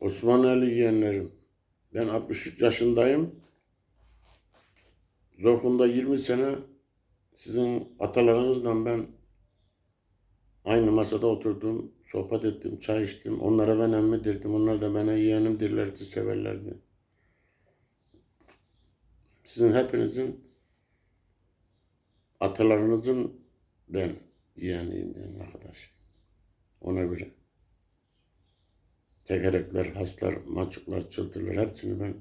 Osmanlı yeğenlerim. Ben 63 yaşındayım. Zorkunda 20 sene sizin atalarınızla ben aynı masada oturdum, sohbet ettim, çay içtim. Onlara ben emmi derdim. Onlar da bana yeğenim derlerdi, severlerdi. Sizin hepinizin atalarınızın ben yeğeniyim yani arkadaş. Ona göre. Tekerekler, haslar, maçıklar, çıldırlar hepsini ben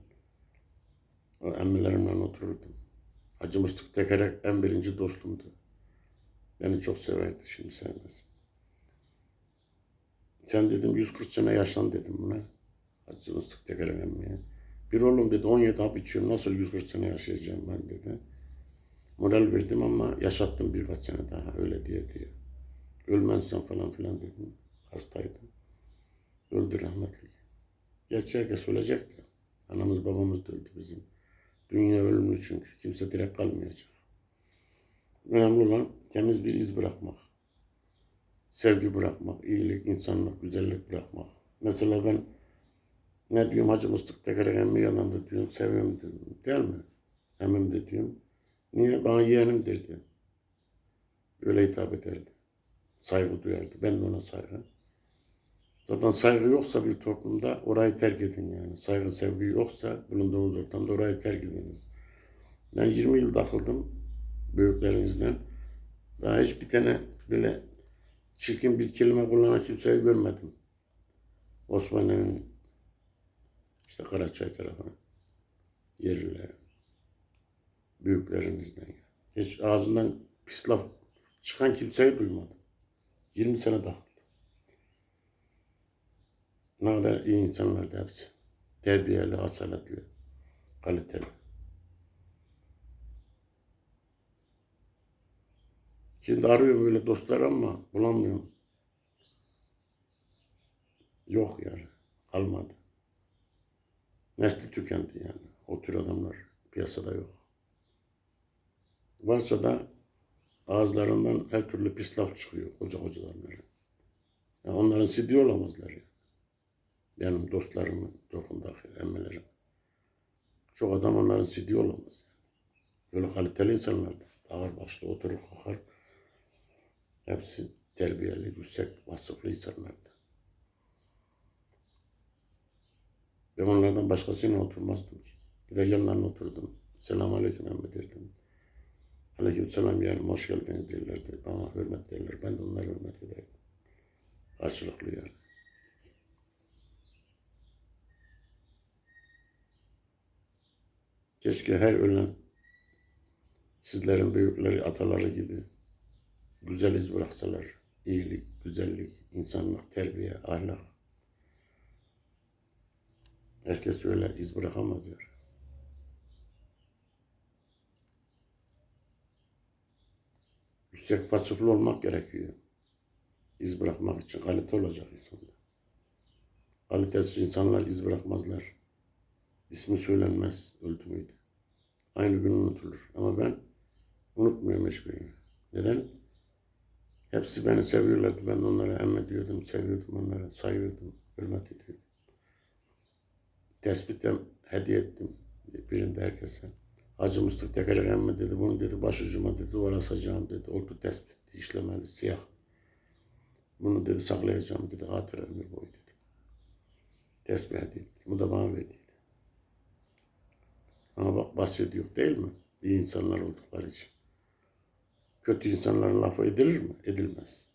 o emmilerimle otururdum. Hacı Mıstık Tekerek en birinci dostumdu. Beni çok severdi, şimdi sevmez. Sen dedim 140 sene yaşlan dedim buna. Hacı Mıstık Tekerek emmiye. Bir oğlum dedi 17 hap içiyorum nasıl 140 sene yaşayacağım ben dedi. Moral verdim ama yaşattım birkaç sene daha öyle diye diye. Ölmezsen falan filan dedim. Hastaydım. Öldü rahmetli. Gerçi herkes ölecek de. Anamız babamız da öldü bizim. Dünya ölümlü çünkü. Kimse direkt kalmayacak. Önemli olan temiz bir iz bırakmak. Sevgi bırakmak, iyilik, insanlık, güzellik bırakmak. Mesela ben ne diyorum Hacı Mıstık Tekerek emmi yanında diyorum, seviyorum diyorum. Değil mi? Emmim de diyorum. Niye? Bana yeğenim derdi. Öyle hitap ederdi. Saygı duyardı. Ben de ona saygı. Zaten saygı yoksa bir toplumda orayı terk edin yani. Saygı, sevgi yoksa bulunduğunuz ortamda orayı terk ediniz. Ben 20 yıl takıldım büyüklerinizden. Daha hiçbir tane böyle çirkin bir kelime kullanan kimseyi görmedim. Osmanlı'nın işte Karaçay tarafına yerliler. Büyüklerinizden. Hiç ağzından pis laf çıkan kimseyi duymadım. 20 sene takıldım. Ne kadar iyi insanlardı hepsi. Terbiyeli, asaletli, kaliteli. Şimdi arıyorum böyle dostlar ama bulamıyorum. Yok yani. Kalmadı. Nesli tükendi yani. O tür adamlar piyasada yok. Varsa da ağızlarından her türlü pis laf çıkıyor koca koca adamların. Yani onların sidi olamazlar yani. Benim dostlarımın dokundaki emmelerim. Çok adam onların sidi olamaz. Böyle kaliteli insanlardı. Ağır başlı oturur kalkar. Hepsi terbiyeli, yüksek, vasıflı insanlardı. Ben onlardan başkasıyla oturmazdım ki. Gider yanlarına oturdum. Selamun aleyküm emmi derdim. Aleyküm selam yani hoş geldiniz derlerdi. Bana hürmet derler. Ben de onlara hürmet ederdim. Karşılıklı yani. Keşke her ölen sizlerin büyükleri, ataları gibi güzel iz bıraksalar. İyilik, güzellik, insanlık, terbiye, ahlak. Herkes öyle iz bırakamaz yani. Yüksek vasıflı olmak gerekiyor. İz bırakmak için kalite olacak insanda. Kalitesiz insanlar iz bırakmazlar. İsmi söylenmez, öldü müydü? Aynı gün unutulur. Ama ben unutmuyorum hiçbirini. Neden? Hepsi beni seviyorlardı. Ben onlara emrediyordum, seviyordum onlara, sayıyordum, hürmet ediyordum. Tespitem hediye ettim birinde herkese. Hacı Mıstık Tekerek emmi dedi, bunu dedi, başucuma dedi, duvara asacağım dedi. Oldu tespit, işlemeli, siyah. Bunu dedi saklayacağım dedi, hatıra ömür boyu dedi. Tespih hediye etti. Bu da bana verdiydi. Bak bahsediyor değil mi? İyi insanlar oldukları için. Kötü insanların lafı edilir mi? Edilmez.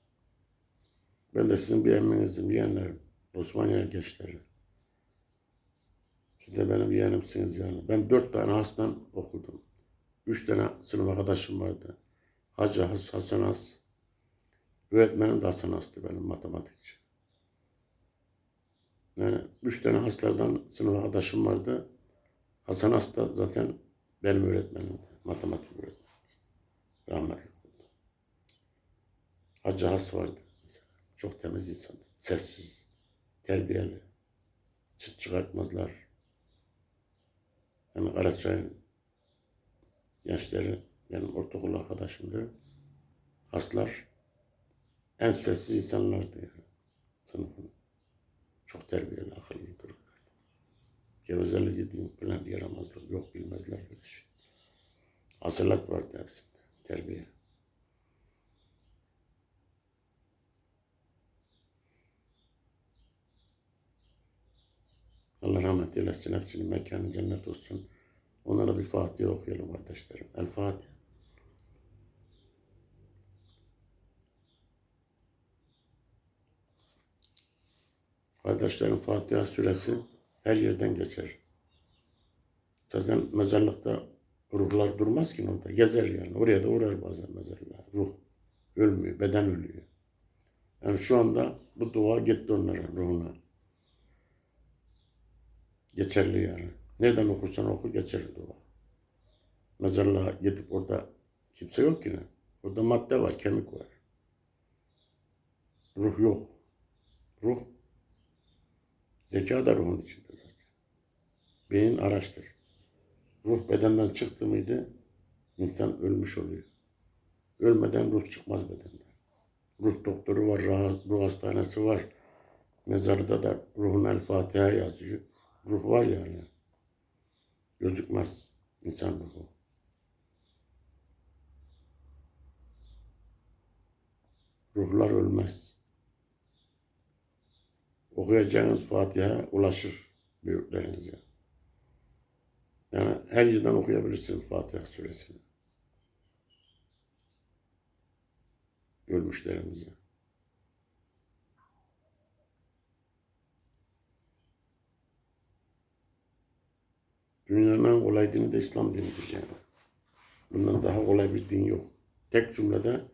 Ben de sizin bir emminizim, yeğenlerim. Osmaniye gençleri. Siz de benim yeğenimsiniz yani. Ben dört tane hastan okudum. Üç tane sınıf arkadaşım vardı. Hacı Has, Hasan Has. Öğretmenim de Hasan Has'tı benim matematikçi. Yani üç tane haslardan sınıf arkadaşım vardı. Hasan Has da zaten benim öğretmenim. Matematik öğretmenim. Rahmetli oldu. Hacı Has vardı. Mesela. Çok temiz insandı. Sessiz, terbiyeli. Çıt çıkartmazlar. Yani Karaçay'ın gençleri benim ortaokul arkadaşımdır. Haslar en sessiz insanlardı yani sınıfın. Çok terbiyeli, akıllı, durgun. Gevezelik yediğin falan yaramazlık yok bilmezler böyle şey. Asılat vardı hepsinde. Terbiye. Allah rahmet eylesin. Hepsinin mekanı cennet olsun. Onlara bir Fatiha okuyalım kardeşlerim. El Fatiha. Kardeşlerim Fatiha suresi her yerden geçer. Zaten mezarlıkta ruhlar durmaz ki orada. Gezer yani. Oraya da uğrar bazen mezarlığa. Ruh ölmüyor. Beden ölüyor. Yani şu anda bu dua gitti onların ruhuna. Geçerli yani. Nereden okursan oku geçerli dua. Mezarlığa gidip orada kimse yok yine. Orada madde var, kemik var. Ruh yok. Ruh Zeka da ruhun içinde zaten. Beyin araçtır. Ruh bedenden çıktı mıydı insan ölmüş oluyor. Ölmeden ruh çıkmaz bedenden. Ruh doktoru var, ruh, hastanesi var. Mezarda da ruhun el Fatiha yazıyor. Ruh var yani. Gözükmez insan ruhu. Ruhlar ölmez okuyacağınız Fatiha ulaşır büyüklerinize. Yani her yerden okuyabilirsiniz Fatiha suresini. Ölmüşlerimize. Dünyanın en kolay dini de İslam dinidir yani. Bundan daha kolay bir din yok. Tek cümlede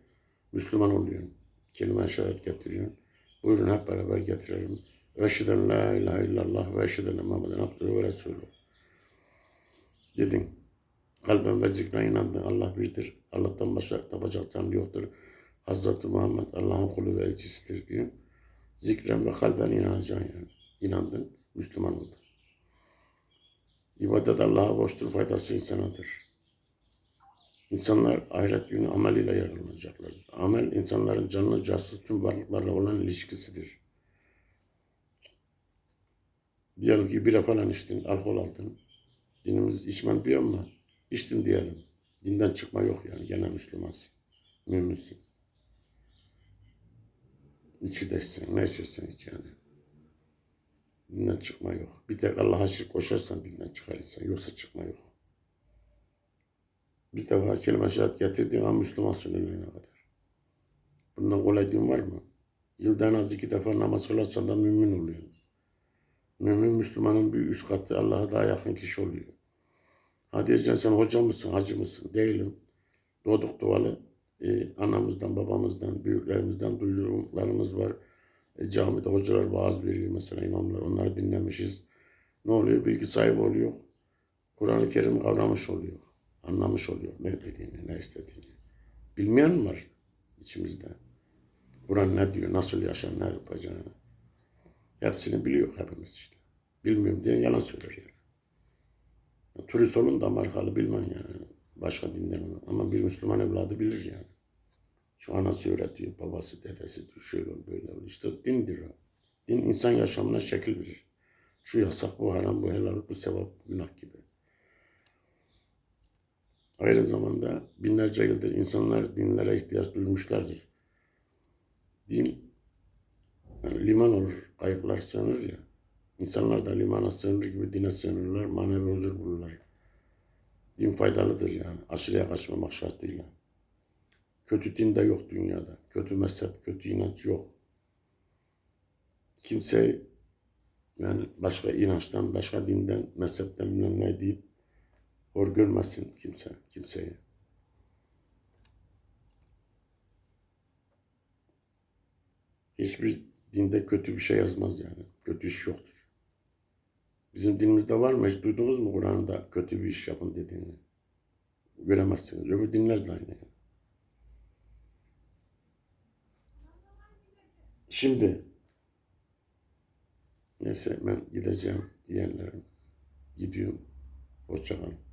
Müslüman oluyorsun. Kelime-i şehadet getiriyorsun. Buyurun hep beraber getirelim. Ve eşheden la ilahe illallah ve eşheden Muhammeden abdülü ve resulü. Dedin. Kalben ve zikre inandın. Allah birdir. Allah'tan başka tapacak tanrı yoktur. Hazreti Muhammed Allah'ın kulu ve elçisidir diyor. Zikren ve kalben inanacaksın yani. İnandın. Müslüman oldun. İbadet Allah'a boştur, faydası insanadır. İnsanlar ahiret günü amel ile yararlanacaklar. Amel insanların canlı cansız tüm varlıklarla olan ilişkisidir. Diyelim ki bira falan içtin, alkol aldın. Dinimiz içmen diyor ama içtin diyelim. Dinden çıkma yok yani. Gene Müslümansın. Müminsin. İçi de içsen, ne içersen iç yani. Dinden çıkma yok. Bir tek Allah'a şirk koşarsan dinden çıkarırsan. Yoksa çıkma yok. Bir defa kelime şehadet getirdiğin an Müslümansın ölene kadar. Bundan kolay din var mı? Yılda en az iki defa namaz kılarsan da mümin oluyorsun. Mümin Müslümanın bir üst katı Allah'a daha yakın kişi oluyor. Ha diyeceksin sen hoca mısın, hacı mısın? Değilim. Doğduk doğalı. Ee, anamızdan, babamızdan, büyüklerimizden duyduklarımız var. E, camide hocalar vaaz veriyor mesela imamlar. Onları dinlemişiz. Ne oluyor? Bilgi sahibi oluyor. Kur'an-ı Kerim'i kavramış oluyor. Anlamış oluyor ne dediğini, ne istediğini. Bilmeyen var içimizde? Kur'an ne diyor, nasıl yaşar, ne yapacağını. Hepsini biliyor hepimiz işte. Bilmiyorum diye yalan söyler yani. Turist olun da Amerikalı bilmem yani. Başka dinden olur. Ama bir Müslüman evladı bilir yani. Şu anası öğretiyor, babası, dedesi diyor, şöyle böyle ol. İşte dindir o. Din insan yaşamına şekil verir. Şu yasak, bu haram, bu helal, bu sevap, günah gibi. Aynı zamanda binlerce yıldır insanlar dinlere ihtiyaç duymuşlardır. Din kayıplar sığınır ya. İnsanlar da limana sığınır gibi dine sığınırlar, manevi huzur bulurlar. Din faydalıdır yani, aşırıya kaçmamak şartıyla. Kötü din de yok dünyada. Kötü mezhep, kötü inanç yok. Kimse yani başka inançtan, başka dinden, mezhepten bilmem ne deyip hor görmesin kimse, kimseyi. Hiçbir dinde kötü bir şey yazmaz yani. Kötü iş yoktur. Bizim dinimizde var mı? Hiç duydunuz mu Kur'an'da kötü bir iş yapın dediğini? Göremezsiniz. Öbür dinler de aynı. Şimdi neyse ben gideceğim yeğenlerim. Gidiyorum. Hoşçakalın.